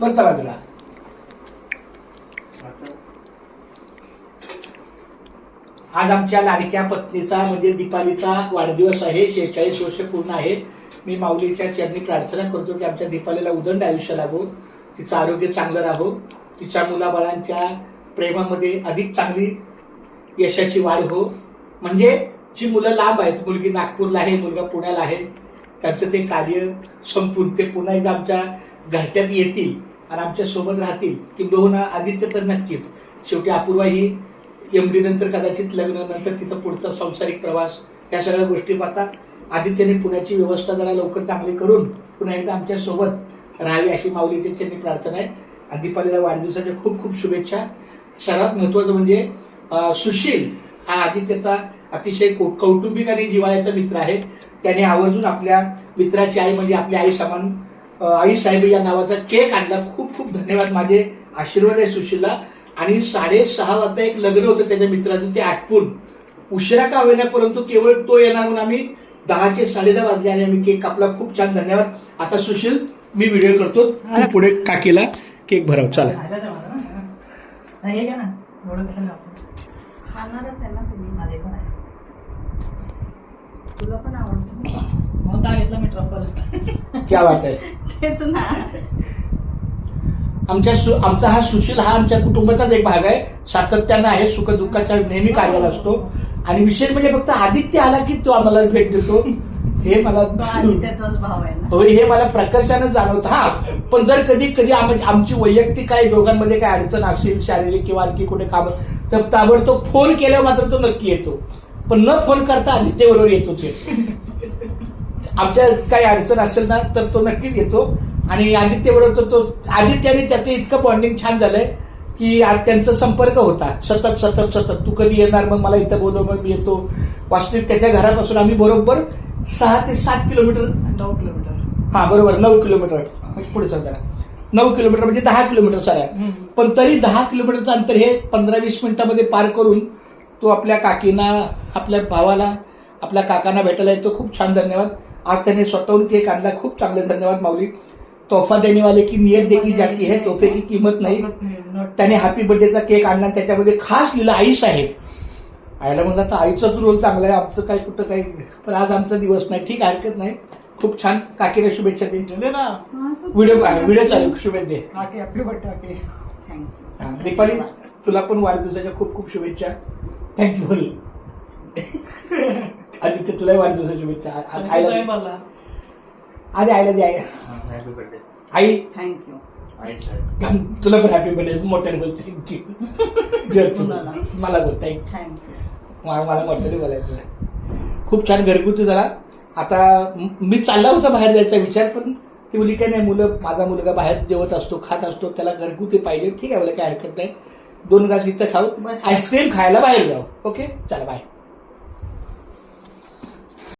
बघता बाजूला आज आमच्या लाडक्या पत्नीचा म्हणजे दीपालीचा वाढदिवस आहे शेहेचाळीस वर्ष पूर्ण आहे. मी माऊलीच्या चरणी प्रार्थना करतो की आमच्या दीपालीला उदंड आयुष्य लाभो तिचं आरोग्य चांगलं राहो तिच्या मुलाबाळांच्या प्रेमामध्ये अधिक चांगली यशाची वाढ हो. म्हणजे जी मुलं लांब आहेत मुलगी नागपूरला आहे मुलगा पुण्याला आहे त्यांचं ते कार्य संपून ते पुन्हा एकदा आमच्या घरट्यात येतील. आणि आमच्यासोबत राहतील किंबहुना आदित्य तर नक्कीच. शेवटी अपूर्वा ही एम डी नंतर कदाचित लग्न नंतर तिचा पुढचा सांसारिक प्रवास या सगळ्या गोष्टी पाहता आदित्यने पुण्याची व्यवस्था जरा लवकर चांगली करून पुन्हा एकदा आमच्यासोबत राहावी अशी माऊलीची त्यांनी प्रार्थना आहे. आणि दीपालीला वाढदिवसाच्या खूप खूप शुभेच्छा. सर्वात महत्त्वाचं म्हणजे सुशील हा आदित्यचा अतिशय कौ- कौटुंबिक आणि जिवाळ्याचा मित्र आहे. त्याने आवर्जून आपल्या मित्राची आई म्हणजे आपली आई समान आई साहेब या नावाचा केक आणला. खूप खूप धन्यवाद माझे आशीर्वाद आहे सुशीलला. आणि साडेसहा वाजता एक लग्न होतं त्याच्या मित्राचं ते आटपून उशिरा का होईना परंतु केवळ तो येणार म्हणून आम्ही दहाचे साडेदहा वाजले आणि आम्ही केक कापला. खूप छान धन्यवाद. आता सुशील मी व्हिडिओ करतो. पुढे काकीला केक भराव. चला. खाणारच आहे ना तुम्ही. माझे पण आहे. तुला पण आवडतं म्हणून घेतला क्या बात आहे. तेच ना. आमच्या सु आमचा हा सुशील हा आमच्या कुटुंबाचाच एक भाग आहे. सातत्यानं आहे सुख दुःखाच्या नेहमी कार्याला असतो. आणि विशेष म्हणजे फक्त आदित्य आला की तो आम्हाला भेट देतो. हे मला तो आदित्याचाच भाव आहे ना. हो, हे मला प्रकर्षानं जाणवतं. हा पण जर कधी कधी आम- आमची वैयक्तिक काही दोघांमध्ये काही अडचण असेल शारीरिक किंवा आणखी कुठे काम तर ताबडतोब फोन केल्यावर मात्र तो नक्की येतो. पण न फोन करता आदित्य बरोबर येतोच येतो आमच्या काही अडचण असेल ना तर तो नक्कीच येतो. आणि आदित्य बरोबर तो आदित्याने त्याचं इतकं बॉन्डिंग छान झालंय की आज त्यांचा संपर्क होता. सतत सतत सतत. तू कधी येणार? मग मला इथं बोलव मग मी येतो. वास्तविक त्याच्या घरापासून आम्ही बरोबर सहा ते सात किलोमीटर नऊ किलोमीटर. हा बरोबर. नऊ किलोमीटर. म्हणजे पुढे जरा नऊ किलोमीटर म्हणजे दहा किलोमीटर आहे. पण तरी दहा किलोमीटरचं अंतर हे पंधरा वीस मिनिटामध्ये पार करून तो आपल्या काकीना आपल्या भावाला आपल्या काकांना भेटायला येतो. खूप छान धन्यवाद. आज त्याने स्वतःहून केक आणला. खूप चांगले. धन्यवाद माऊली. तोहफा देने वाले की नियत देखी जाती है तोहफे की किंमत नाही. त्याने हॅपी बर्थडेचा केक आणला त्याच्यामध्ये खास लिहिलं आई साहेब. आईला म्हणलं तर आईचाच रोल चांगला आहे आमचं काही कुठं काही पण आज आमचा दिवस नाही. ठीक आहे हरकत नाही. खूप छान. काकीला शुभेच्छा दे व्हिडिओ व्हिडिओ चालू शुभेच्छा दे. काकी हॅपी बर्थडे काकी. थँक्यू हा, दीपाली तुला पण वाढदिवसाच्या खूप खूप शुभेच्छा. थँक्यू आदित्य तुलाही वाढदिवसाच्या शुभेच्छा. आईला आला आधी आईला दे. आई हॅपी बर्थडे आई. थँक्यू आई साहेब तुला पण हॅपी बर्थडे मोठ्याने बोल थँक्यू जर? मला बोल थँक्यू थँक्यू मला मला मोठ्याने बोलायचं. खूप छान घरगुती झाला आता म- चालला होता बाहेर जायचा विचार पण ती बोली काय नाही मुलं माझा मुलगा बाहेर जेवत असतो खात असतो त्याला घरगुती पाहिजे. ठीक आहे बोला काय हरकत नाही. दोन घास इथं खाऊ. आईस्क्रीम खायला बाहेर जाऊ. ओके चला बाय